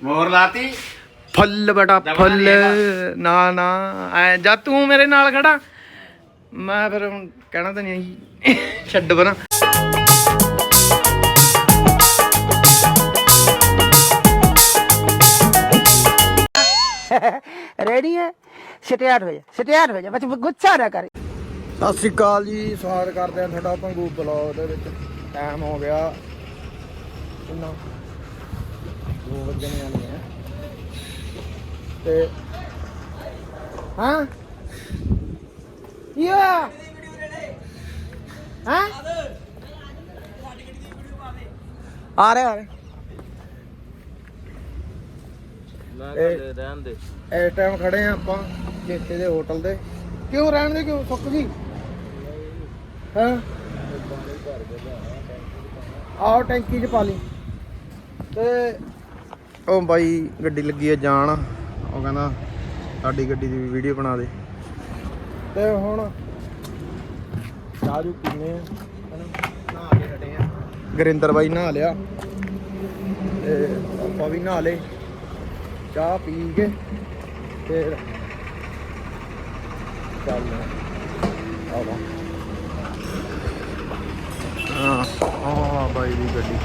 ਮੋਰ ਲਾਤੀ। ਫੁੱਲ ਬੜਾ ਫੁੱਲ। ਨਾ ਨਾ ਐ ਜਾ ਤੂੰ ਮੇਰੇ ਨਾਲ ਖੜਾ। ਮੈਂ ਫਿਰ ਕਹਿਣਾ ਤਾਂ ਨਹੀਂ ਛੱਡ ਪਰਾਂ ਰੈਡੀ ਹੈ? ਸਟੇਟ ਹੋ ਜਾ ਸਟੇਟ ਹੋ ਜਾ ਬੱਚ ਗੁੱਸਾ ਨਾ ਕਰੇ। ਸਤਿ ਸ਼੍ਰੀ ਅਕਾਲ ਜੀ ਸਵਾਗਤ ਕਰਦੇ ਆ ਤੁਹਾਡਾ ਪੰਗੂ ਬਲੌਗ ਦੇ ਵਿੱਚ। ਟਾਈਮ ਹੋ ਗਿਆ। ਕਿੰਨਾ? 2 ਵਜੇ ਵਾਲੇ ਆ ਤੇ ਹਾਂ? ਯਾ ਹਾਂ? ਆ ਰਹੇ ਆ ਰਹੇ। ਇਹ- ਰਹਿਣ ਦੇ। ਇਸ ਟਾਈਮ ਖੜੇ ਆ ਆਪਾਂ ਚੇਤੇ ਦੇ ਹੋਟਲ ਦੇ। ਕਿਉਂ ਰਹਿਣ ਦੇ ਕਿਉਂ? ਸੁੱਕ ਗਈ? ਹਾਂ? ਆਓ ਟੈਂਕੀ 'ਚ ਪਾ ਲਈ। ਤੇ ਉਹ ਬਾਈ ਗੱਡੀ ਲੱਗੀ ਹੈ ਜਾਣ। ਉਹ ਕਹਿੰਦਾ, ਸਾਡੀ ਗੱਡੀ ਦੀ ਵੀਡੀਓ ਬਣਾ ਦੇ। ਤੇ ਹੁਣ ਚਾਹ ਪੀਨੇ ਆ। ਹਨਾ ਨਹਾ ਕੇ ਹਟੇ ਆ ਗੁਰਿੰਦਰ ਬਾਈ ਨਹਾ ਲਿਆ। ਤੇ ਆਪਾਂ ਵੀ ਨਹਾ ਲਏ। ਚਾਹ ਪੀ ਕੇ ਫਿਰ ਚੱਲ ਆਵਾ ਹਾਂ ਆ ਬਾਈ ਦੀ ਗੱਡੀ।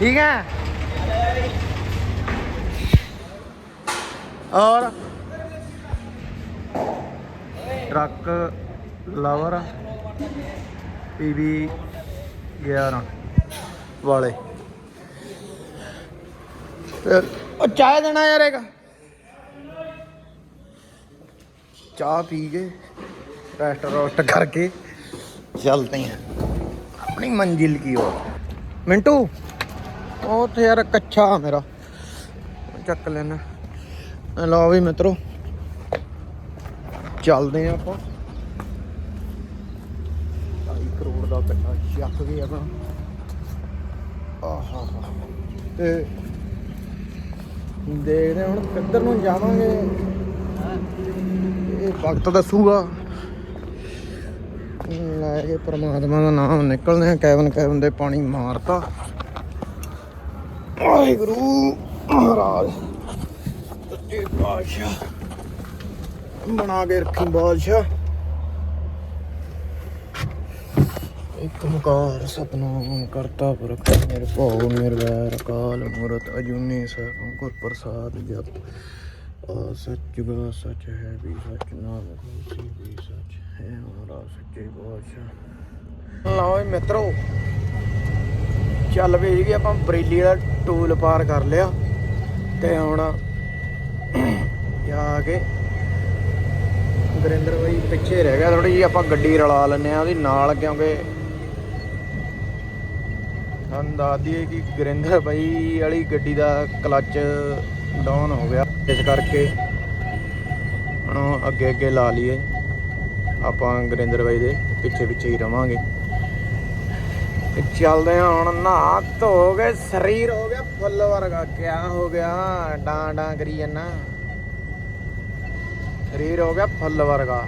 ठीक है? और ट्रक लवर पीबी ग्यारह वाले। चाय देना यार एक। चाह पी के रेस्ट रोस्ट करके चलते हैं। अपनी मंजिल की ओर। मिंटू ਉਹ ਤੇ ਯਾਰ ਕੱਚਾ ਮੇਰਾ। ਚੱਕ ਲੈਣਾ ਲਓ ਵੀ ਮਿੱਤਰੋ। ਚੱਲਦੇ ਆ ਆਪਾਂ। 2 ਕਰੋੜ ਦਾ ਕੱਟਾ ਚੱਕ ਗਏ ਆਪਣਾ ਆਹਾ। ਤੇ ਦੇਖਦੇ ਹਾਂ ਹੁਣ ਕਿੱਧਰ ਨੂੰ ਜਾਵਾਂਗੇ। ਇਹ ਵਕਤ ਦੱਸੂਗਾ। ਲੈ ਕੇ ਪ੍ਰਮਾਤਮਾ ਦਾ ਨਾਮ ਨਿਕਲਦੇ ਆ ਕੈਵਨ ਕੈਵਨ ਦੇ ਪਾਣੀ ਮਾਰਤਾ। ਵਾਹਿਗੁਰੂ ਮਹਾਰਾਜ। ਸੱਚੇ ਪਾਤਸ਼ਾਹ। ਬਣਾ ਕੇ ਰੱਖੀ ਬਾਦਸ਼ਾਹ। ਇੱਕ ਓੰਕਾਰ ਸਤਨਾਮ ਕਰਤਾ ਪੁਰਖ ਮੇਰੇ ਭਉ ਨਿਰਵੈਰ ਅਕਾਲ ਮੂਰਤ ਅਜੂਨੀ ਸੈਭੰ ਗੁਰ ਪ੍ਰਸਾਦ ਜਪ। ਆ ਸੱਚ ਹੈ ਵੀ ਸੱਚ, ਨਾਮ ਹੋਸੀ ਵੀ ਸੱਚ ਹੈ। ਹਮਾਰਾ ਸੱਚੇ ਬਾਦਸ਼ਾਹ ਲਓ ਮਿੱਤਰੋ ਚੱਲ ਵੀ ਜੀ ਆਪਾਂ ਬਰੇਲੀ ਦਾ ਟੂਲ ਪਾਰ ਕਰ ਲਿਆ। ਤੇ ਹੁਣ ਜਾ ਕੇ ਗੁਰਿੰਦਰ ਬਾਈ ਪਿੱਛੇ ਰਹਿ ਗਿਆ ਥੋੜੀ ਜੀ ਆਪਾਂ ਗੱਡੀ ਰਲਾ ਲੈਨੇ ਆ ਉਹਦੀ ਨਾਲ, ਕਿਉਂਕਿ ਤੁਹਾਨੂੰ ਦੱਸ ਦਈਏ ਕਿ ਗੁਰਿੰਦਰ ਬਾਈ ਵਾਲੀ ਗੱਡੀ ਦਾ ਕਲੱਚ ਡਾਊਨ ਹੋ ਗਿਆ। ਇਸ ਕਰਕੇ ਹੁਣ ਅੱਗੇ ਅੱਗੇ ਲਾ ਲਈਏ। ਆਪਾਂ ਗੁਰਿੰਦਰ ਬਾਈ ਦੇ ਪਿੱਛੇ ਪਿੱਛੇ ਹੀ ਰਵਾਂਗੇ। ਤੇ ਚੱਲਦੇ ਹਾਂ ਹੁਣ ਨਹਾ ਧੋ ਕੇ ਸਰੀਰ ਹੋ ਗਿਆ ਫੁੱਲ ਵਰਗਾ ਕਿਆ ਹੋ ਗਿਆ? ਡਾਂ ਡਾਂ ਕਰੀ ਜੰਨਾ। ਸਰੀਰ ਹੋ ਗਿਆ ਫੁੱਲ ਵਰਗਾ।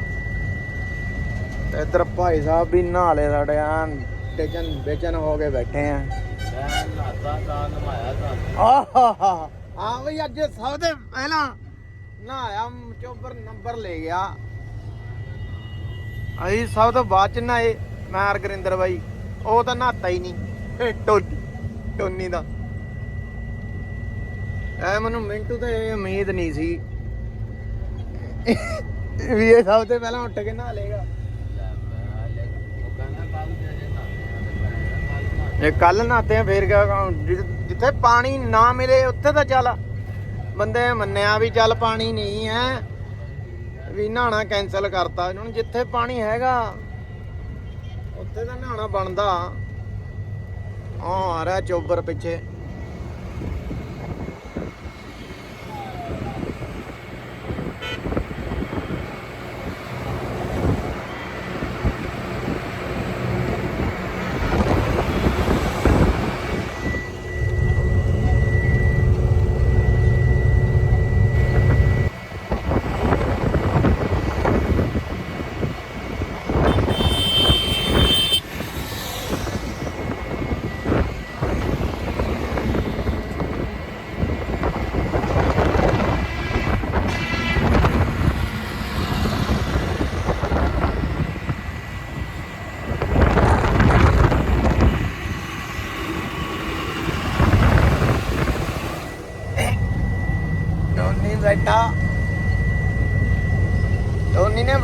ਤੇ ਇੱਧਰ ਭਾਈ ਸਾਹਿਬ ਵੀ ਨਹਾ ਲਏ ਸਾਡੇ ਆ ਟੇਚਨ ਬੇਚਨ ਹੋ ਕੇ ਬੈਠੇ ਆ। ਆਹਾ ਆ ਬਈ ਅੱਜ ਸਭ ਤੋਂ ਪਹਿਲਾਂ ਨਹਾਇਆ ਚੋਬਰ ਨੰਬਰ ਲੈ ਗਿਆ। ਅਸੀਂ ਸਭ ਤੋਂ ਬਾਅਦ ਚ ਨਹਾਏ ਮੈਂ ਹਰ ਗੁਰਿੰਦਰ ਬਾਈ। ਉਹ ਤਾਂ ਨਹਾਤਾ ਹੀ ਨਹੀਂ। ਟੋਨੀ ਟੋਨੀ ਦਾ। ਐ ਮੈਨੂੰ ਮਿੰਟੂ ਤੇ ਇਹ ਉਮੀਦ ਨਹੀਂ ਸੀ ਵੀ ਇਹ ਸਭ ਤੋਂ ਪਹਿਲਾਂ ਉੱਠ ਕੇ ਨਹਾ ਲੇਗਾ ਕੱਲ ਤੇਰੇ ਨਾਤੇ ਇਹ ਕੱਲ ਨਹਾਤੇ ਆ ਫੇਰ ਜਿੱਥੇ ਪਾਣੀ ਨਾ ਮਿਲੇ, ਉੱਥੇ ਤਾਂ ਚੱਲ। ਬੰਦੇ ਮੰਨਿਆ ਵੀ ਚੱਲ ਪਾਣੀ ਨਹੀਂ ਹੈ ਵੀ ਨਹਾਣਾ ਕੈਨਸਲ ਕਰਤਾ। ਹੁਣ ਜਿੱਥੇ ਪਾਣੀ ਹੈਗਾ ਉੱਥੇ ਤਾਂ ਨਹਾਣਾ ਬਣਦਾ। ਆ ਰਿਹਾ ਚੋਬਰ ਪਿੱਛੇ।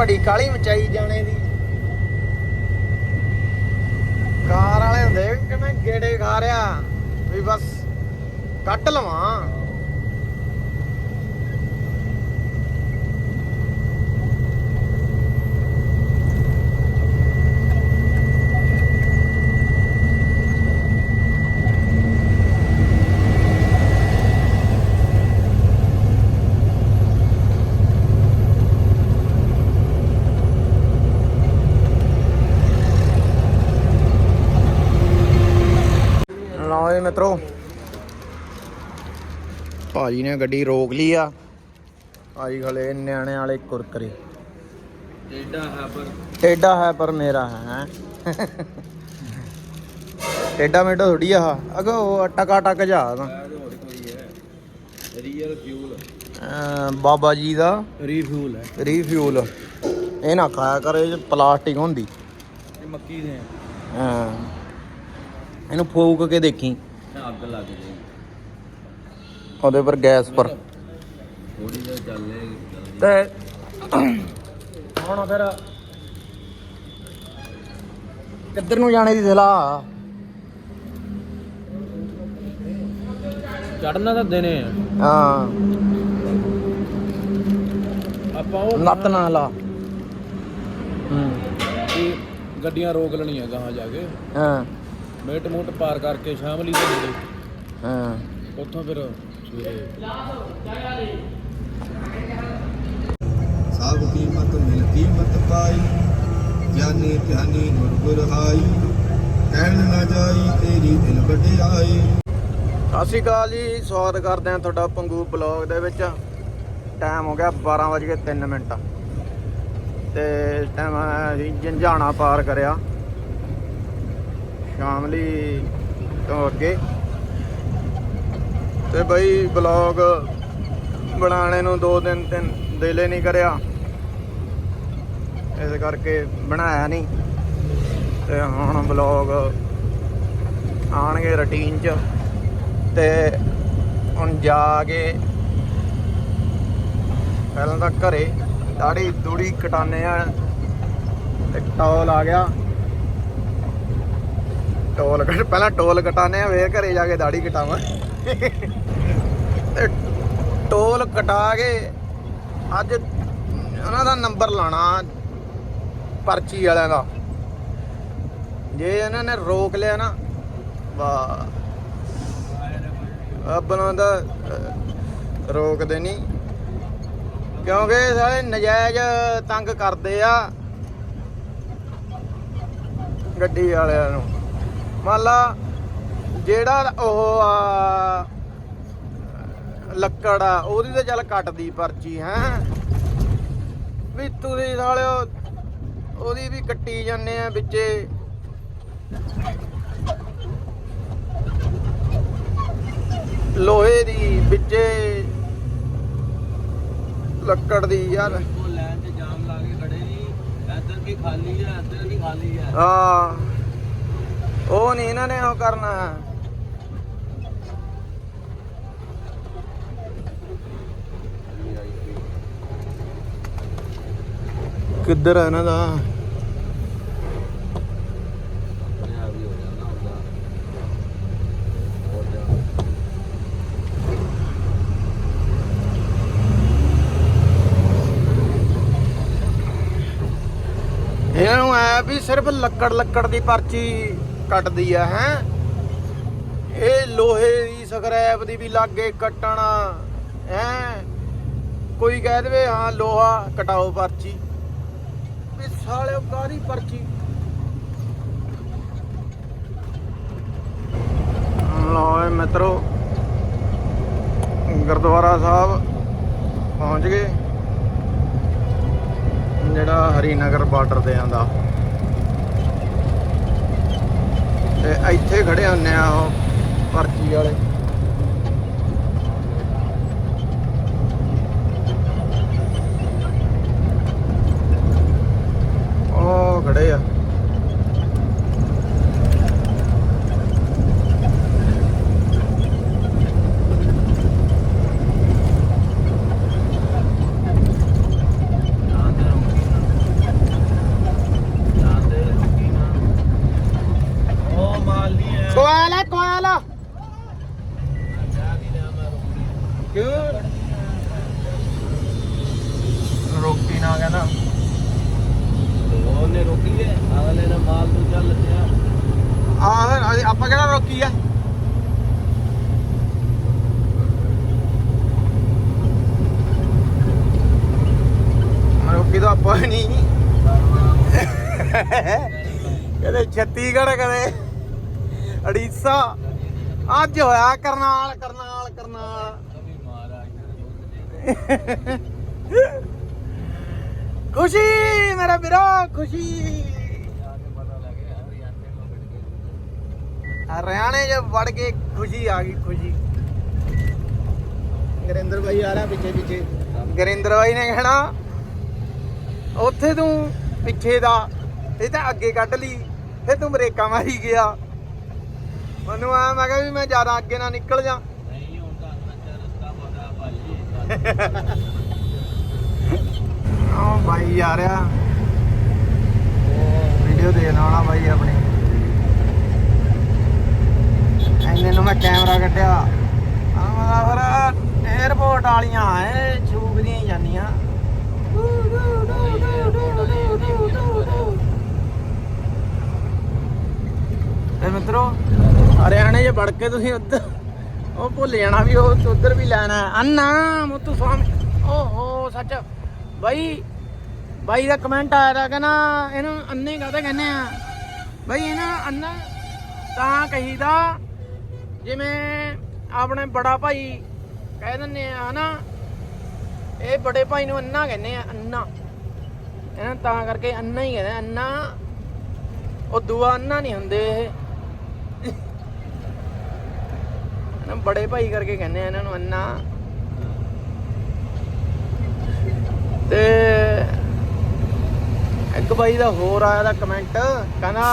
ਟੋਨੀ ਕਾਲੀ ਮਚਾਈ ਜਾਣੇ ਦੀ। ਕਾਰ ਵਾਲੇ ਹੁੰਦੇ ਕਿ ਗੇੜੇ ਖਾ ਰਿਆ ਵੀ ਬਸ ਕੱਟ ਲਵਾਂ ਲਓ ਜੀ ਮਿੱਤਰੋ। ਭਾਜੀ ਨੇ ਗੱਡੀ ਰੋਕ ਲਈ ਆ। ਭਾਜੀ ਖਲੇ ਨਿਆਣੇ ਵਾਲੇ ਕੁਰਕਰੇ। ਟੇਡਾ ਹੈ ਪਰ। ਟੇਡਾ ਹੈ ਪਰ ਮੇਰਾ ਹੈ। ਟੇਡਾ ਮੇਡਾ ਥੋੜੀ ਆ ਅਗੋ ਉਹ ਟਕਾ ਟਕ ਜਾ ਤਾਂ ਰੀਅਲ ਫਿਊਲ ਬਾਬਾ ਜੀ ਦਾ। ਰੀਫਿਊਲ ਹੈ। ਰੀਫਿਊਲ ਇਹ ਨਾ ਖਾਇਆ ਕਰ ਇਹ ਪਲਾਸਟਿਕ ਹੁੰਦੀ। ਇਹ ਮੱਕੀ ਦੇ ਹਾਂ। ਇਹਨੂੰ ਫੂਕ ਕੇ ਦੇਖੀ। ਅੱਗ ਲੱਗ ਜਾਏਗੀ। ਉਹਦੇ ਪਰ ਗੈਸ ਪਰ। ਥੋੜੀ ਜਿਹੀ ਚੱਲੇ ਜਲਦੀ ਤੇ ਹੁਣ ਫਿਰ ਕਿੱਧਰ ਨੂੰ ਜਾਣੇ ਦੀ ਸਲਾਹ? ਚੜਨਾ ਤਾਂ ਦੇਣੇ ਆ। ਹਾਂ। ਆਪਾਂ ਉਹ ਲੱਤ ਨਾ ਲਾ। ਹੂੰ। ਵੀ ਗੱਡੀਆਂ ਰੋਕ ਲੈਣੀਆਂ ਗਾਹਾਂ ਜਾ ਕੇ। ਹਾਂ। ਮੇਟ ਮੂਟ ਪਾਰ ਕਰਕੇ ਸ਼ਾਮਲੀ ਦੇ ਨੇੜੇ ਹਾਂ। ਉੱਥੋਂ ਫਿਰ ਸਵੇਰੇ। ਸਭ ਕੀਮਤ ਮਿਲ ਕੀਮਤ ਪਾਈ ਗਿਆਨੀ ਧਿਆਨੀ ਗੁਰ ਗੁਰ ਹਾਈ ਕਹਿਣ ਨਾ ਜਾਈ ਤੇਰੀ ਦਿਲ ਵਡਿਆਈ। ਸਤਿ ਸ਼੍ਰੀ ਅਕਾਲ ਜੀ ਸਵਾਗਤ ਕਰਦੇ ਹਾਂ ਤੁਹਾਡਾ ਪੰਗੂ ਬਲੌਗ ਦੇ ਵਿੱਚ। ਟਾਈਮ ਹੋ ਗਿਆ 12:03 ਮਿੰਟ। ਤੇ ਇਸ ਟਾਈਮ ਅਸੀਂ ਜੰਝਾਣਾ ਪਾਰ ਕਰਿਆ। ਸ਼ਾਮਲੀ ਤੋਂ ਅੱਗੇ। ਤੇ ਬਈ ਬਲੌਗ ਬਣਾਉਣੇ ਨੂੰ ਦੋ ਦਿਨ ਤਿੰਨ ਦਿਲੇ ਨਹੀਂ ਕਰਿਆ। ਇਸ ਕਰਕੇ ਬਣਾਇਆ ਨਹੀਂ। ਤੇ ਹੁਣ ਬਲੌਗ ਆਣਗੇ ਰੁਟੀਨ 'ਚ। ਤੇ ਹੁਣ ਜਾ ਕੇ ਪਹਿਲਾਂ ਤਾਂ ਘਰੇ ਦਾੜੀ ਦੂੜੀ ਕਟਾਨੇ ਆ। ਤੇ ਟੋਲ ਆ ਗਿਆ। ਟੋਲ ਕੱਟ ਪਹਿਲਾਂ ਟੋਲ ਕਟਾਨੇ ਆ ਫੇਰ ਘਰੇ ਜਾ ਕੇ ਦਾੜੀ ਕਟਾਵਾਂ। ਟੋਲ ਕਟਾ ਕੇ ਅੱਜ ਉਹਨਾਂ ਦਾ ਨੰਬਰ ਲਾਣਾ ਪਰਚੀ ਵਾਲਿਆਂ ਦਾ। ਜੇ ਇਹਨਾਂ ਨੇ ਰੋਕ ਲਿਆ ਨਾ, ਵਾਹ। ਆਪਣਾ ਦਾ ਰੋਕਦੇ ਨਹੀਂ। ਕਿਉਂਕਿ ਸਾਰੇ ਨਜਾਇਜ਼ ਤੰਗ ਕਰਦੇ ਆ ਗੱਡੀ ਵਾਲਿਆਂ ਨੂੰ। ਮੰਨ ਲਾ ਜਿਹੜਾ ਉਹ ਆ ਲੱਕੜ ਆ ਉਹਦੀ ਤਾਂ ਚੱਲ ਕੱਟਦੀ ਪਰਚੀ ਹੈ? ਵੀ ਤੁਸੀਂ ਸਾਲਿਓ ਉਹਦੀ ਵੀ ਕੱਟੀ ਜਾਂਦੇ ਆ ਵਿੱਚੇ। ਲੋਹੇ ਦੀ ਵਿੱਚੇ। ਲੱਕੜ ਦੀ ਯਾਰ। ਉਹ ਲਾਈਨ 'ਚ ਜਾਮ ਲਾ ਕੇ ਖੜੇ ਨਹੀਂ ਇੱਧਰ ਵੀ ਖਾਲੀ ਹੈ ਇੱਧਰ ਵੀ ਖਾਲੀ ਹੈ ਹਾਂ। ਉਹ ਨਹੀਂ ਇਹਨਾਂ ਨੇ ਉਹ ਕਰਨਾ। ਕਿੱਧਰ ਹੈ ਇਹਨਾਂ ਦਾ? ਇਹਨਾਂ ਨੂੰ ਐ ਵੀ ਸਿਰਫ ਲੱਕੜ ਲੱਕੜ ਦੀ ਪਰਚੀ ਕੱਟਦੀ ਆ, ਹੈ? ਇਹ ਲੋਹੇ ਦੀ ਸਕ੍ਰੈਪ ਦੀ ਵੀ ਲਾਗੇ ਕੱਟਣਾ, ਹੈ? ਕੋਈ ਕਹਿ ਦੇਵੇ, ਹਾਂ, ਲੋਹਾ, ਕਟਾਓ ਪਰਚੀ। ਵੀ ਸਾਲਿਓ, ਕਾਹਦੀ ਪਰਚੀ? ਲਓ ਇਹ ਮਿੱਤਰੋ, ਗੁਰਦੁਆਰਾ ਸਾਹਿਬ ਪਹੁੰਚ ਗਏ। ਜਿਹੜਾ ਹਰੀਨਗਰ ਬਾਰਡਰ ਤੇ ਆਂਦਾ ਤੇ ਇੱਥੇ ਖੜੇ ਹੁੰਨੇ ਆ ਉਹ ਪਰਚੀ ਵਾਲੇ। ਉਹ ਖੜੇ ਆ ਰੋਕੀ ਆ ਰੋਕੀ ਤਾਂ ਆਪਾਂ ਨਹੀਂ ਕਦੇ ਛੱਤੀਗੜ੍ਹ ਕਦੇ ਹਾਦਸਾ ਅੱਜ ਹੋਇਆ ਕਰਨਾਲ ਕਰਨਾਲ ਕਰਨਾਲ। ਖੁਸ਼ੀ ਮੇਰਾ ਵੀਰੋ ਖੁਸ਼ੀ। ਹਰਿਆਣੇ ਜੇ ਵੜ ਕੇ ਖੁਸ਼ੀ ਆ ਗਈ ਖੁਸ਼ੀ। ਗਰਿੰਦਰ ਭਾਈ ਆ ਰਿਹਾ ਪਿੱਛੇ ਪਿੱਛੇ। ਗਰਿੰਦਰ ਭਾਈ ਨੇ ਕਹਿਣਾ ਉੱਥੇ ਤੂੰ ਪਿੱਛੇ ਦਾ ਇਹ ਤਾਂ ਅੱਗੇ ਕੱਢ ਲਈ ਫਿਰ ਤੂੰ ਬ੍ਰੇਕਾਂ ਮਾਰੀ ਗਿਆ। ਮੈਨੂੰ ਆ ਮੈਂ ਕਿਹਾ ਵੀ ਮੈਂ ਜ਼ਿਆਦਾ ਅੱਗੇ ਨਾ ਨਿਕਲ ਜਾ। ਨਹੀਂ ਹੁਣ ਤਾਂ ਰਸਤਾ ਪਤਾ ਭਾਈ ਆ ਰਿਹਾ। ਵੀਡੀਓ ਦੇਣ ਵਾਲਾ ਬਾਈ ਆਪਣੇ। ਐਨੇ ਨੂੰ ਮੈਂ ਕੈਮਰਾ ਕੱਢਿਆ। ਆਹ ਫਿਰ 에어ਪੋਰਟ ਵਾਲੀਆਂ ਐ ਛੂਕਦੀਆਂ ਜਾਂਦੀਆਂ ਤੇ ਮਿੱਤਰੋ ਹਰਿਆਣੇ 'ਚ ਵੜ ਕੇ ਤੁਸੀਂ ਉੱਧਰ, ਉਹ ਭੁੱਲ ਜਾਣਾ ਵੀ ਉਹ ਉਧਰ ਵੀ ਲੈਣਾ ਹੈ। ਅੰਨਾ ਮੁੱਤੂ ਸਵਾਮੀ। ਓਹੋ, ਸੱਚ। ਬਾਈ ਬਾਈ ਦਾ ਕਮੈਂਟ ਆਇਆ ਤਾ ਕਹਿੰਦਾ, ਇਹਨੂੰ ਅੰਨੇ ਕਾਹਤੇ ਕਹਿੰਦੇ ਆ? ਬਾਈ, ਇਹਨਾਂ ਅੰਨਾ ਤਾਂ ਕਹੀਦਾ, ਜਿਵੇਂ ਆਪਣੇ ਬੜਾ ਭਾਈ ਕਹਿ ਦਿੰਦੇ ਆ, ਹਨਾ? ਇਹ ਬੜੇ ਭਾਈ ਨੂੰ ਅੰਨਾ ਕਹਿੰਦੇ ਆ, ਅੰਨਾ। ਇਹਨਾਂ ਤਾਂ ਕਰਕੇ ਅੰਨਾ ਹੀ ਕਹਿੰਦੇ ਅੰਨਾ। ਉਹ ਦੂਆ ਅੰਨਾ ਨਹੀਂ ਹੁੰਦੇ ਇਹ। ਨਾ ਬੜੇ ਭਾਈ ਕਰਕੇ ਕਹਿੰਦੇ ਆ ਇਹਨਾਂ ਨੂੰ ਅੰਨਾ। ਤੇ ਇੱਕ ਬਾਈ ਦਾ ਹੋਰ ਆਇਆ ਦਾ ਕਮੈਂਟ ਕਹਿੰਦਾ,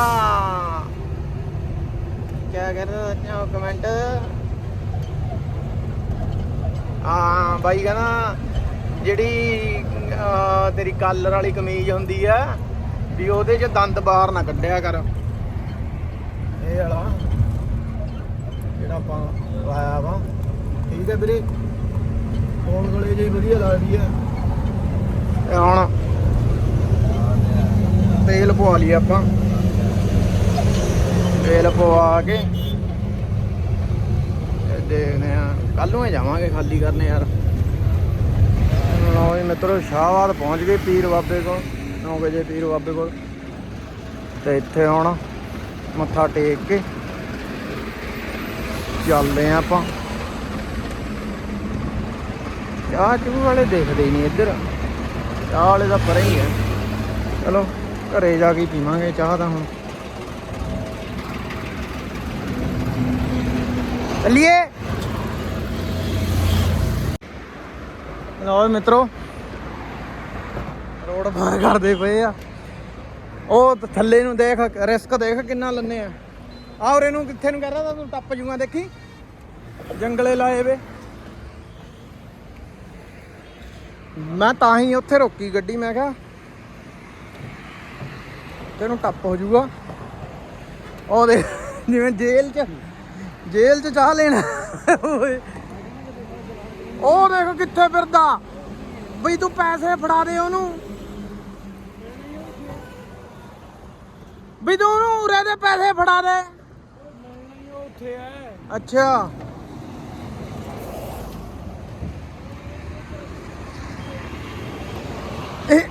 ਕਿਆ ਕਹਿੰਦਾ ਉਹ ਕਮੈਂਟ ਹਾਂ, ਬਾਈ ਕਹਿੰਦਾ, ਜਿਹੜੀ ਤੇਰੀ ਕਾਲਰ ਵਾਲੀ ਕਮੀਜ਼ ਹੁੰਦੀ ਆ, ਵੀ ਉਹਦੇ 'ਚ ਦੰਦ ਬਾਹਰ ਨਾ ਕੱਢਿਆ ਕਰ। ਇਹ ਵਾਲਾ, ਜਿਹੜਾ ਆਪਾਂ ਲਾਇਆ ਵਾ। ਠੀਕ ਹੈ ਵੀਰੇ। ਕੋਲ ਗਲੇ ਜਿਹੀ ਵਧੀਆ ਲੱਗਦੀ ਆ। ਤੇ ਹੁਣ ਤੇਲ ਪਵਾ ਲਈ ਆਪਾਂ। ਤੇਲ ਪਵਾ ਕੇ ਦੇਖਦੇ ਆ ਕੱਲ ਨੂੰ ਹੀ ਜਾਵਾਂਗੇ ਖਾਲੀ ਕਰਨੇ ਯਾਰ। ਲਓ ਜੀ ਮਿੱਤਰੋ, ਸ਼ਾਹਬਾਦ ਪਹੁੰਚ ਗਏ ਪੀਰ ਬਾਬੇ ਕੋਲ। 9 ਵਜੇ ਪੀਰ ਬਾਬੇ ਕੋਲ। ਤੇ ਇੱਥੇ ਹੁਣ ਮੱਥਾ ਟੇਕ ਕੇ ਚੱਲਦੇ ਆ ਆਪਾਂ। ਚਾਹ ਚੂ ਵਾਲੇ ਦੇਖਦੇ ਹੀ ਨਹੀਂ ਇੱਧਰ। ਚਾਹ ਵਾਲੇ ਦਾ ਪਰੇ ਹੀ ਹੈ ਚਲੋ, ਘਰੇ ਜਾ ਕੇ ਪੀਵਾਂਗੇ ਚਾਹ ਤਾਂ ਹੁਣ। ਚੱਲੀਏ। ਲਓ ਮਿੱਤਰੋ, ਰੋਡ ਪਾਰ ਕਰਦੇ ਪਏ ਆ। ਉਹ ਥੱਲੇ ਨੂੰ ਦੇਖ, ਰਿਸਕ ਦੇਖ ਕਿੰਨਾ ਲੰਨੇ ਆ। ਆ ਉਰੇ ਨੂੰ ਕਿੱਥੇ ਨੂੰ ਕਰ ਤੂੰ ਟੱਪ ਜੂਗਾ ਦੇਖੀ। ਜੰਗਲੇ ਲਾਏ ਵੇ। ਮੈਂ ਤਾਂ ਹੀ ਉੱਥੇ ਰੋਕੀ ਗੱਡੀ, ਮੈਂ ਕਿਹਾ। ਤੈਨੂੰ ਟੱਪ ਹੋ ਜਾਊਗਾ ਉਹ ਦੇ ਜਿਵੇਂ ਜੇਲ੍ਹ 'ਚ ਜੇਲ੍ਹ 'ਚ ਚਾਹ ਲੈਣਾ। ਉਹ ਦੇਖ ਕਿੱਥੇ ਫਿਰਦਾ। ਬਈ ਤੂੰ ਪੈਸੇ ਫੜਾ ਦੇ ਉਹਨੂੰ। ਬਈ ਤੂੰ ਉਹਨੂੰ ਉਰੇ ਦੇ ਪੈਸੇ ਫੜਾ ਦੇ। ਉੱਥੇ ਹੈ ਅੱਛਾ ਇਹ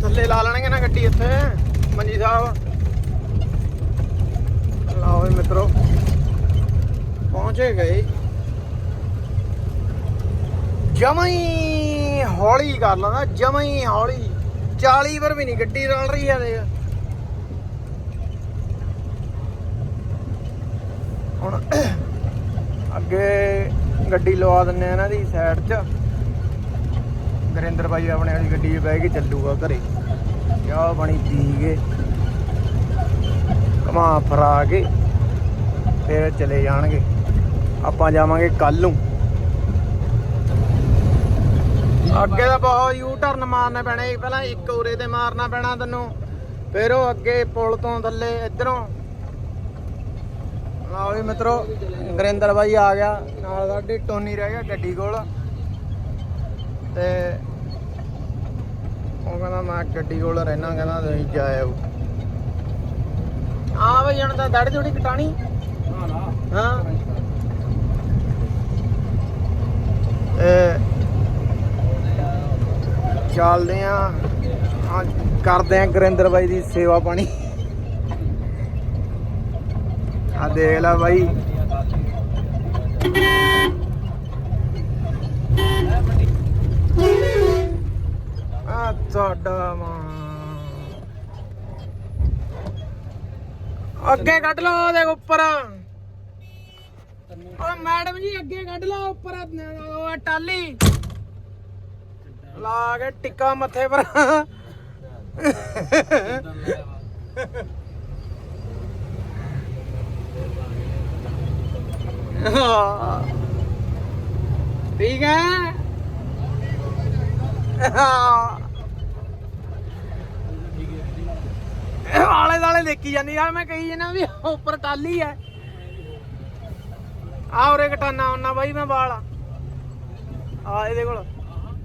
ਥੱਲੇ ਲਾ ਲੈਣਗੇ ਨਾ ਗੱਡੀ ਇੱਥੇ ਮੰਜੀ ਸਾਹਿਬ। ਲਓ ਵੀ ਮਿੱਤਰੋ ਪਹੁੰਚੇ ਗਏ। ਜਮਾਂ ਹੀ ਹੌਲੀ ਕਰ ਲੈਂਦਾ ਜਮਾਂ ਹੀ ਹੌਲੀ। 40 ਪਰ ਵੀ ਨਹੀਂ, ਗੱਡੀ ਰਲ ਰਹੀ ਹੈ ਦੇਖ। ਹੁਣ ਅੱਗੇ ਗੱਡੀ ਲਵਾ ਦਿੰਨੇ ਆ ਇਹਨਾਂ ਦੀ ਸਾਈਡ 'ਚ। ਗੁਰਿੰਦਰ ਭਾਈ ਆਪਣੇ ਵਾਲੀ ਗੱਡੀ 'ਚ ਬਹਿ ਕੇ ਚੱਲੂਗਾ ਘਰੇ। ਚਾਹ ਪਾਣੀ ਪੀ ਕੇ ਘਮਾ ਫਰਾ ਕੇ ਫਿਰ ਚਲੇ ਜਾਣਗੇ। ਆਪਾਂ ਜਾਵਾਂਗੇ ਕੱਲ ਨੂੰ। ਅੱਗੇ ਤਾਂ ਬਹੁਤ ਯੂ ਟਰਨ ਮਾਰਨਾ ਪੈਣਾ ਪਹਿਲਾਂ ਇੱਕ ਉਰੇ ਤੇ ਮਾਰਨਾ ਪੈਣਾ ਤੈਨੂੰ। ਫਿਰ ਉਹ ਅੱਗੇ ਪੁਲ ਤੋਂ ਥੱਲੇ ਇਧਰੋਂ। ਲਓ ਵੀ ਮਿੱਤਰੋ ਗੁਰਿੰਦਰ ਬਾਈ ਆ ਗਿਆ। ਨਾਲ ਸਾਡੀ ਟੋਨੀ ਰਹਿ ਗਿਆ ਗੱਡੀ ਕੋਲ। ਤੇ ਉਹ ਕਹਿੰਦਾ ਮੈਂ ਗੱਡੀ ਕੋਲ ਰਹਿਣਾ ਕਹਿੰਦਾ ਤੁਸੀਂ ਜਾਇਓ। ਆ ਬਈ ਹੁਣ ਤਾਂ ਦੜ ਜੋੜੀ ਕਟਾਣੀ ਹਾਂ। ਇਹ ਚੱਲਦੇ ਆ। ਕਰਦੇ ਆ ਗੁਰਿੰਦਰ ਬਾਈ ਦੀ ਸੇਵਾ ਪਾਣੀ। ਆ ਦੇਖ ਲੈ ਬਾਈ। ਆ ਤੁਹਾਡਾ ਮਾਂ ਅੱਗੇ ਕੱਢ ਲਓ ਉਹਦੇ ਉੱਪਰ। ਓ ਮੈਡਮ ਜੀ, ਅੱਗੇ ਕੱਢ ਲਓ ਉੱਪਰ। ਉਹ ਟਾਲੀ ਲਾ ਕੇ ਟਿੱਕਾ ਮੱਥੇ ਪਰ। ਠੀਕ ਹੈ। ਆਲੇ ਦਾਲੇ ਦੇਖੀ ਜਾਂਦੀ ਯਾਰ, ਮੈਂ ਕਹੀ ਜਨਾ ਵੀ ਉੱਪਰ ਟਾਲੀ ਹੈ। ਆ ਉਰੇ ਕਟਾਨਾ ਉਹਨਾਂ ਬਾਈ ਮੈਂ ਵਾਲ ਆ। ਇਹਦੇ ਕੋਲ।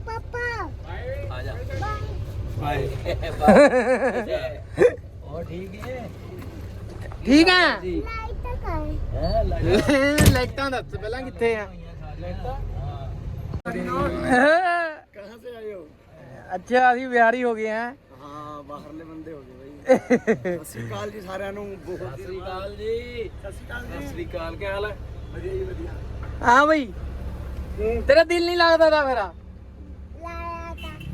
ਪਾਪਾ ਠੀਕ ਹੈ? ਠੀਕ ਆ ਲਾਈਟ ਤਾਂ ਕਰ। ਹੈ ਲਾਈਟਾਂ ਦੱਸ ਕਹਾਂ ਸੇ ਆਏ ਅੱਛਾ ਅਸੀਂ ਵਿਹਾਰੀ ਹੋ ਗਏ ਆ ਹਾਂ ਬਾਹਰਲੇ ਬੰਦੇ ਹੋ ਗਏ ਭਾਈ ਸਤਿ ਸ਼੍ਰੀ ਅਕਾਲ ਜੀ ਸਾਰਿਆਂ ਨੂੰ। ਬਹੁਤ ਸਤਿ ਤੇਰਾ ਦਿਲ ਨਹੀਂ ਲੱਗਦਾ ਦਾ ਮੇਰਾ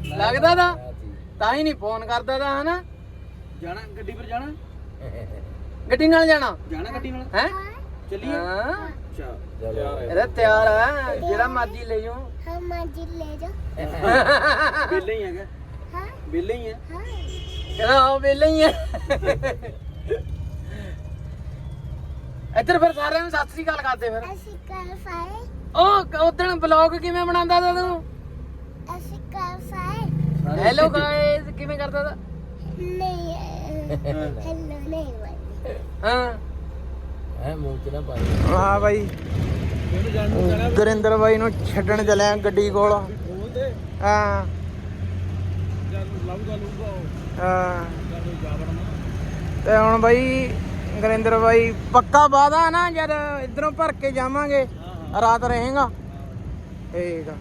ਲੱਗਦਾ ਦਾ ਤਾਂ ਹੀ ਨਹੀਂ ਫੋਨ ਕਰਦਾ ਦਾ ਹਨਾ? ਜਾਣਾ ਗੱਡੀ ਪਰ ਜਾਣਾ? ਗੱਡੀ ਨਾਲ ਜਾਣਾ? ਜਾਣਾ ਗੱਡੀ ਨਾਲ। ਹੈ? ਚੱਲੀਏ? ਹਾਂ। ਅੱਛਾ ਇਹਦਾ ਤਿਆਰ ਆ ਜਿਹੜਾ ਮਰਜ਼ੀ ਲੈ ਜਾਓ। ਹਾਂ ਮਰਜ਼ੀ ਲੈ ਜਾ ਵਿਹਲੇ ਹੀ ਹੈਗਾ। ਹਾਂ। ਵਿਹਲੇ ਹੀ ਹੈ ਹਾਂ। ਕਹਿੰਦਾ ਹਾਂ ਵਿਹਲੇ ਹੀ ਹੈ ਇੱਧਰ ਫਿਰ ਸਾਰਿਆਂ ਨੂੰ ਸਤਿ ਸ੍ਰੀ ਅਕਾਲ ਕਰਦੇ ਫਿਰ। ਸਤਿ ਸ੍ਰੀ ਅਕਾਲ ਸਾਰੇ। ਉਹ ਉਦੋਂ ਬਲੌਗ ਕਿਵੇਂ ਬਣਾਉਂਦਾ ਤੂੰ? ਗੁਰਿੰਦਰ ਬਾਈ ਨੂੰ ਛੱਡਣ ਚੱਲਿਆ ਗੱਡੀ ਕੋਲ। ਤੇ ਹੁਣ ਬਾਈ ਗਰਿੰਦਰ ਬਾਈ ਪੱਕਾ ਵਾਦਾ ਨਾ ਜਦ ਇਧਰੋਂ ਭਰ ਕੇ ਜਾਵਾਂਗੇ ਰਾਤ ਰਹੇਗਾ। ਠੀਕ ਆ।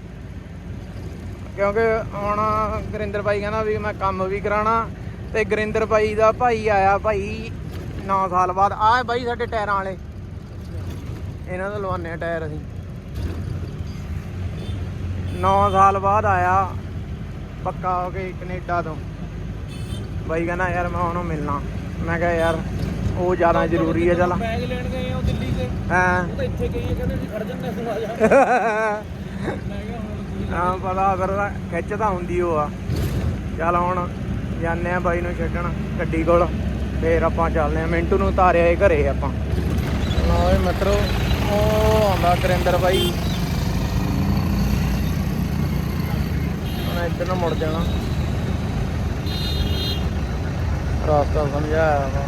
ਕਿਉਂਕਿ ਹੁਣ ਗੁਰਿੰਦਰ ਬਾਈ ਕਹਿੰਦਾ ਵੀ ਮੈਂ ਕੰਮ ਵੀ ਕਰਾਣਾ ਤੇ ਗੁਰਿੰਦਰ ਬਾਈ ਦਾ ਭਾਈ ਆਇਆ ਭਾਈ 9 ਸਾਲ ਬਾਅਦ। ਆਹ ਬਾਈ ਸਾਡੇ ਟਾਇਰਾਂ ਵਾਲੇ। ਇਹਨਾਂ ਦਾ ਲਵਾਨੇ ਟਾਇਰ ਅਸੀਂ। 9 ਸਾਲ ਬਾਅਦ ਆਇਆ ਪੱਕਾ ਹੋ ਕੇ ਕੈਨੇਡਾ ਤੋਂ। ਬਾਈ ਕਹਿੰਦਾ ਯਾਰ ਮੈਂ ਉਹਨੂੰ ਮਿਲਣਾ। ਮੈਂ ਕਿਹਾ ਯਾਰ ਉਹ ਜ਼ਿਆਦਾ ਜ਼ਰੂਰੀ ਹੈ ਚੱਲ। ਬੈਗ ਲੈਣ ਗਏ ਉਹ ਦਿੱਲੀ ਤੇ? ਹਾਂ। ਉਹ ਤਾਂ ਇੱਥੇ ਗਈ ਹੈ ਕਹਿੰਦੇ ਸੀ ਖੜ ਜੰਦਾ ਤੂੰ ਆ ਜਾ ਹਾਂ, ਪਤਾ ਫਿਰ ਖਿੱਚ ਤਾਂ ਹੁੰਦੀ ਉਹ ਆ। ਚੱਲ ਹੁਣ ਜਾਂਦੇ ਆ ਬਾਈ ਨੂੰ ਛੱਡਣ ਗੱਡੀ ਕੋਲ, ਫੇਰ ਆਪਾਂ ਚੱਲਦੇ ਆ ਮਿੰਟੂ ਨੂੰ ਉਤਾਰਿਆ ਏ ਘਰੇ ਆਪਾਂ। ਲਓ ਵੀ ਮਿੱਤਰੋ, ਉਹ ਆਉਂਦਾ ਕਰਿੰਦਰ ਬਾਈ। ਹੁਣ ਇੱਧਰ ਨੂੰ ਮੁੜ ਜਾਣਾ। ਰਾਸਤਾ ਸਮਝਾਇਆ ਵਾ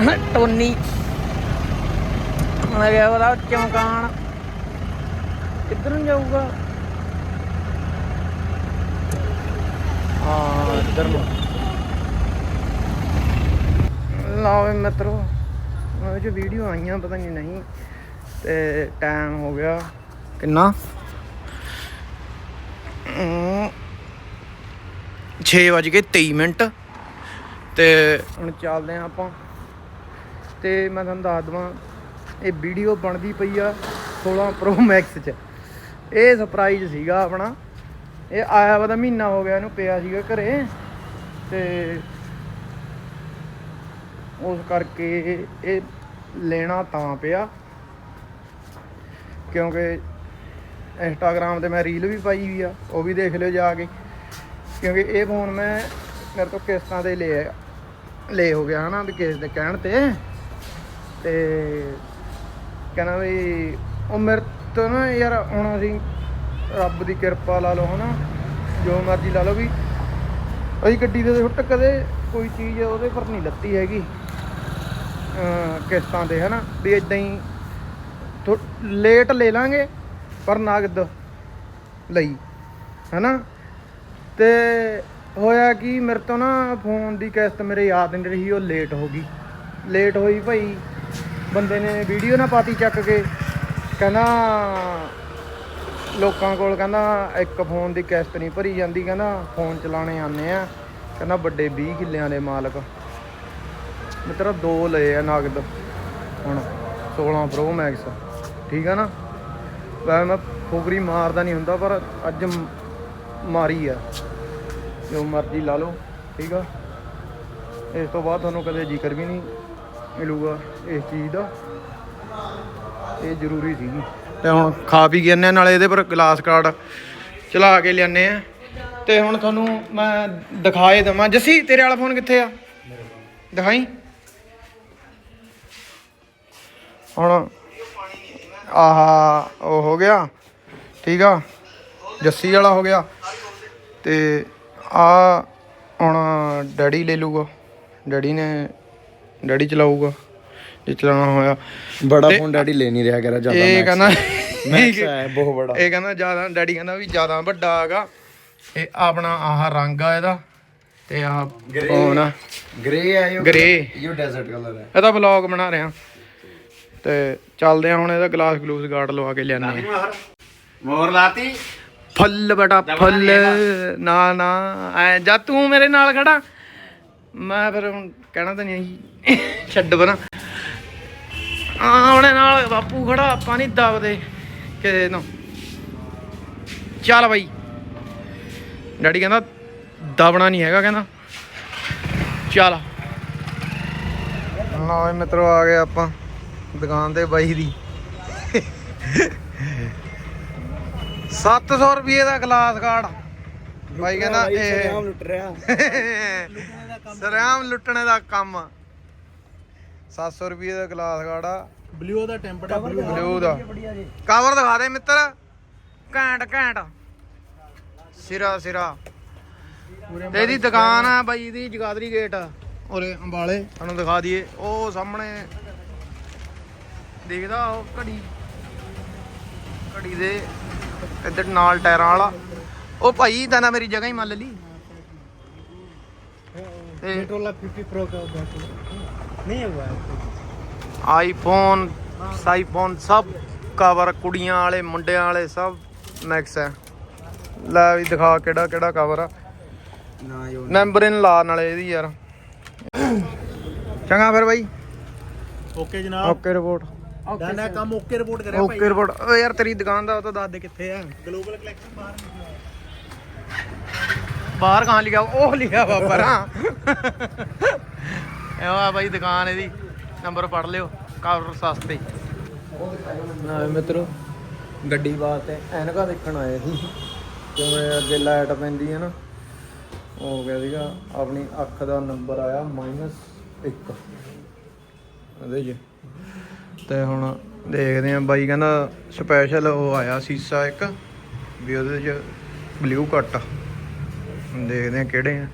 ਟੋਨੀ ਮੈਂ ਗਿਆ ਉਹਦਾ ਚਮਕਾਨ ਕਿੱਧਰ ਨੂੰ ਜਾਊਗਾ ਹਾਂ ਇੱਧਰ ਨੂੰ ਲਓ ਵੀ ਮਿੱਤਰੋ ਉਹ ਜੋ ਵੀਡੀਓ ਆਈਆਂ ਪਤਾ ਨਹੀਂ ਨਹੀਂ ਤੇ ਟਾਈਮ ਹੋ ਗਿਆ ਕਿੰਨਾ 6 ਵਜ ਕੇ 23 ਮਿੰਟ ਤੇ ਹੁਣ ਚੱਲਦੇ ਆ ਆਪਾਂ ਤੇ ਮੈਂ ਤੁਹਾਨੂੰ ਦੱਸ ਦਵਾਂ, ਇਹ ਵੀਡੀਓ ਬਣਦੀ ਪਈ ਆ 16 ਪ੍ਰੋ ਮੈਕਸ ਚ। ਇਹ ਸਰਪ੍ਰਾਈਜ਼ ਸੀਗਾ ਆਪਣਾ। ਇਹ ਆਇਆ ਵਾ ਤਾਂ ਮਹੀਨਾ ਹੋ ਗਿਆ ਇਹਨੂੰ ਪਿਆ ਸੀਗਾ ਘਰੇ। ਤੇ ਉਸ ਕਰਕੇ ਇਹ ਲੈਣਾ ਤਾਂ ਪਿਆ। ਕਿਉਂਕਿ ਇੰਸਟਾਗ੍ਰam ਤੇ ਮੈਂ ਰੀਲ ਵੀ ਪਾਈ ਹੋਈ ਆ, ਉਹ ਵੀ ਦੇਖ ਲਿਓ ਜਾ ਕੇ। ਕਿਉਂਕਿ ਇਹ ਫੋਨ ਮੈਂ ਮੇਰੇ ਤੋਂ ਕਿਸ਼ਤਾਂ ਤੇ ਲਿਆ ਲੈ ਹੋ ਗਿਆ ਹਨਾ ਵੀ ਕਿਸ ਦੇ ਕਹਿਣ ਤੇ। ਤੇ ਕਹਿੰਦਾ ਵੀ ਉਹ ਮੇਰੇ ਤੋਂ ਨਾ ਯਾਰ ਹੁਣ ਅਸੀਂ ਰੱਬ ਦੀ ਕਿਰਪਾ ਲਾ ਲਓ ਹਨਾ, ਜੋ ਮਰਜ਼ੀ ਲਾ ਲਓ ਵੀ। ਅਸੀਂ ਗੱਡੀ ਦੇ ਹੁੱਟ ਕਦੇ ਕੋਈ ਚੀਜ਼ ਉਹਦੇ ਪਰ ਨਹੀਂ ਲੱਤੀ ਹੈਗੀ। ਕਿਸ਼ਤਾਂ ਤੇ ਹਨਾ, ਵੀ ਇਦਾਂ ਹੀ ਥੋ- ਲੇਟ ਲੈ ਲਾਂਗੇ, ਪਰ ਨਗਦ ਲਈ, ਹਨਾ। ਤੇ ਹੋਇਆ ਕਿ, ਮੇਰੇ ਤੋਂ ਨਾ ਫੋਨ ਦੀ ਕਿਸ਼ਤ ਮੇਰੇ ਯਾਦ ਨਹੀਂ ਰਹੀ, ਉਹ ਲੇਟ ਹੋ ਗਈ। ਲੇਟ ਹੋਈ ਭਾਈ ਬੰਦੇ ਨੇ ਵੀਡੀਓ ਨਾ ਪਾਤੀ ਚੱਕ ਕੇ। ਕਹਿੰਦਾ, ਲੋਕਾਂ ਕੋਲ ਕਹਿੰਦਾ, ਇੱਕ ਫੋਨ ਦੀ ਕਿਸ਼ਤ ਨਹੀਂ ਭਰੀ ਜਾਂਦੀ, ਕਹਿੰਦਾ ਫੋਨ ਚਲਾਣੇ ਆਨੇ ਆ। ਕਹਿੰਦਾ, ਵੱਡੇ 20 ਕਿੱਲਿਆਂ ਦੇ ਮਾਲਕ। ਮਿੱਤਰਾ ਦੋ ਲਏ ਆ ਨਗਦ, ਹੁਣ 16 Pro Max ਠੀਕ ਆ ਨਾ? ਵੈਸੇ ਮੈਂ ਫੁਗਰੀ ਮਾਰਦਾ ਨਹੀਂ ਹੁੰਦਾ, ਪਰ ਅੱਜ ਮਾਰੀ ਆ। ਜੋ ਮਰਜ਼ੀ ਲਾ ਲਓ, ਠੀਕ ਆ? ਇਸ ਤੋਂ ਬਾਅਦ ਤੁਹਾਨੂੰ ਕਦੇ ਜ਼ਿਕਰ ਵੀ ਨਹੀਂ। ਮਿਲੂਗਾ ਇਸ ਚੀਜ਼ ਦਾ। ਇਹ ਜ਼ਰੂਰੀ ਸੀਗੀ ਤੇ ਹੁਣ ਖਾ ਪੀ ਕੇ ਆਨੇ ਨਾਲੇ ਇਹਦੇ ਪਰ ਗਲਾਸ ਕਾਰਡ ਚਲਾ ਕੇ ਲਿਆਨੇ ਆ ਤੇ ਹੁਣ ਤੁਹਾਨੂੰ ਮੈਂ ਦਿਖਾਏ ਦਵਾਂ। ਜੱਸੀ, ਤੇਰੇ ਵਾਲਾ ਫੋਨ ਕਿੱਥੇ ਆ? ਦਿਖਾਈ। ਹੁਣ ਆਹਾ, ਉਹ ਹੋ ਗਿਆ। ਠੀਕ ਆ। ਜੱਸੀ ਵਾਲਾ ਹੋ ਗਿਆ। ਤੇ ਆ ਹੁਣ ਡੈਡੀ ਲੈ ਲੂਗਾ ਡੈਡੀ ਨੇ ਡੈਡੀ ਚਲਾਊਗਾ ਜੇ ਚਲਾਉਣਾ ਹੋਇਆ। ਬੜਾ ਫੋਨ ਡੈਡੀ ਲੈ ਨਹੀਂ ਰਿਹਾ ਕਰਾ ਜ਼ਿਆਦਾ ਇਹ ਕਹਿੰਦਾ ਮੈਕਸ ਹੈ ਬਹੁਤ ਬੜਾ। ਇਹ ਕਹਿੰਦਾ ਜ਼ਿਆਦਾ ਡੈਡੀ ਕਹਿੰਦਾ ਵੀ ਜ਼ਿਆਦਾ ਵੱਡਾ ਹੈਗਾ। ਇਹ ਆਪਣਾ ਆਹ ਰੰਗ ਆ ਇਹਦਾ ਤੇ ਆਹ ਫੋਨ ਆ। ਗ੍ਰੇ ਹੈ ਇਹ। ਗ੍ਰੇ ਇਹ ਡੈਜ਼ਰਟ ਕਲਰ ਹੈ। ਇਹਦਾ ਵਲੌਗ ਬਣਾ ਰਿਹਾ। ਤੇ ਚੱਲਦੇ ਆ ਹੁਣ ਇਹਦਾ ਗਲਾਸ ਗਲੂਸ ਗਾਰਡ ਲਵਾ ਕੇ ਲਿਆਨੇ ਆ ਮੋਰ ਲਾਤੀ। ਫੁੱਲ ਬਟਾ ਫੁੱਲ। ਨਾ ਨਾ। ਐ ਜਾ ਤੂੰ ਮੇਰੇ ਨਾਲ ਖੜਾ। ਮੈਂ ਫਿਰ ਹੁਣ ਕਹਿਣਾ ਤਾਂ ਨਹੀਂ। ਛੱਡ ਬਣਾ। ਆਉਣੇ ਨਾਲ ਬਾਪੂ ਖੜਾ ਆਪਾਂ ਨਹੀਂ ਦਬਦੇ ਕਿਸੇ ਨੂੰ। ਚੱਲ ਬਾਈ। ਡੈਡੀ ਕਹਿੰਦਾ ਦਬਣਾ ਨਹੀਂ ਹੈਗਾ ਕਹਿੰਦਾ। ਚੱਲ। ਲਓ ਮਿੱਤਰੋ ਆ ਗਏ ਆਪਾਂ ਦੁਕਾਨ ਤੇ ਬਾਈ ਦੀ। 700 ਰੁਪਏ ਦਾ ਗਲਾਸ ਕਾਰਡ। ਬਾਈ ਕਹਿੰਦਾ ਇਹ ਲੁੱਟ ਰਿਹਾ। ਸਰਾਮ ਲੁੱਟਣੇ ਦਾ ਕੰਮ। 700 ਰੁਪਏ ਦਾ ਗਲਾਸ ਆ ਬਲੂ ਦਾ ਟੈਂਪਰ ਬਲੂ ਦਾ। ਕਵਰ ਦਿਖਾ ਦੇ ਮਿੱਤਰ। ਘੈਂਟ ਘੈਂਟ। ਸਿਰਾ ਸਿਰਾ। ਤੇ ਇਹਦੀ ਦੁਕਾਨ ਆ ਬਾਈ ਦੀ ਜਗਾਦਰੀ ਗੇਟ। ਉਰੇ ਅੰਬਾਲੇ। ਤੁਹਾਨੂੰ ਦਿਖਾ ਦਈਏ। ਉਹ ਸਾਹਮਣੇ ਦੇਖਦਾ ਉਹ ਘੜੀ। ਘੜੀ ਦੇ ਇੱਧਰ ਨਾਲ ਟਾਇਰਾਂ ਵਾਲਾ। ਉਹ ਭਾਈ ਤਾਂ ਨਾ ਮੇਰੀ ਜਗ੍ਹਾ ਹੀ ਮੰਨ ਲਈ। ਤੇ ਟੋਲਾ 50 ਪ੍ਰੋ ਦਾ ਬੈਟਰੀ ਨਹੀਂ ਹੋਇਆ ਆਈਫੋਨ ਸਾਈਫੋਨ ਸਭ ਕਵਰ ਕੁੜੀਆਂ ਵਾਲੇ ਮੁੰਡਿਆਂ ਵਾਲੇ ਸਭ ਮੈਕਸ ਹੈ। ਲੈ ਵੀ ਦਿਖਾ ਕਿਹੜਾ ਕਿਹੜਾ ਕਵਰ ਆ। ਨਾ ਯੋ ਨੰਬਰ ਇਨ ਲਾ ਨਾਲੇ ਇਹਦੀ ਯਾਰ। ਚੰਗਾ ਫਿਰ ਬਾਈ। ਓਕੇ ਜਨਾਬ। ਓਕੇ ਰਿਪੋਰਟ ਡਨ ਹੈ ਕੰਮ ਓਕੇ ਰਿਪੋਰਟ ਕਰਿਆ ਓਕੇ ਰਿਪੋਰਟ ਓ ਯਾਰ ਤੇਰੀ ਦੁਕਾਨ ਦਾ ਉਹ ਤਾਂ ਦੱਸ ਦੇ ਕਿੱਥੇ ਆ। ਗਲੋਬਲ ਕਲੈਕਸ਼ਨ ਬਾਹਰ ਬਾਹਰ ਕਹਾਂ ਲਿਖਿਆ ਉਹ ਲਿਖਿਆ ਵਾ ਪਰਾਂ। ਇਹ ਆ ਬਾਈ, ਦੁਕਾਨ ਇਹਦੀ। ਨੰਬਰ ਪੜ ਲਿਓ ਕਵਰ ਸਸਤੇ। ਨਾ ਮਿੱਤਰੋ, ਗੱਡੀ ਵਾਸਤੇ ਐਨਕਾ ਦੇਖਣ ਆਏ ਸੀ। ਕਿਉਂਕਿ ਅੱਗੇ ਲਾਈਟ ਪੈਂਦੀ ਹੈ ਨਾ ਹੋ ਗਿਆ ਸੀਗਾ, ਆਪਣੀ ਅੱਖ ਦਾ ਨੰਬਰ ਆਇਆ -1 ਉਹਦੇ 'ਚ। ਤੇ ਹੁਣ ਦੇਖਦੇ ਆਂ ਬਾਈ ਕਹਿੰਦਾ ਸਪੈਸ਼ਲ ਉਹ ਆਇਆ ਸੀਸਾ ਇੱਕ, ਵੀ ਉਹਦੇ 'ਚ ਬਲੂ ਕੱਟ ਦੇਖਦੇ ਆ ਕਿਹੜੇ ਆ।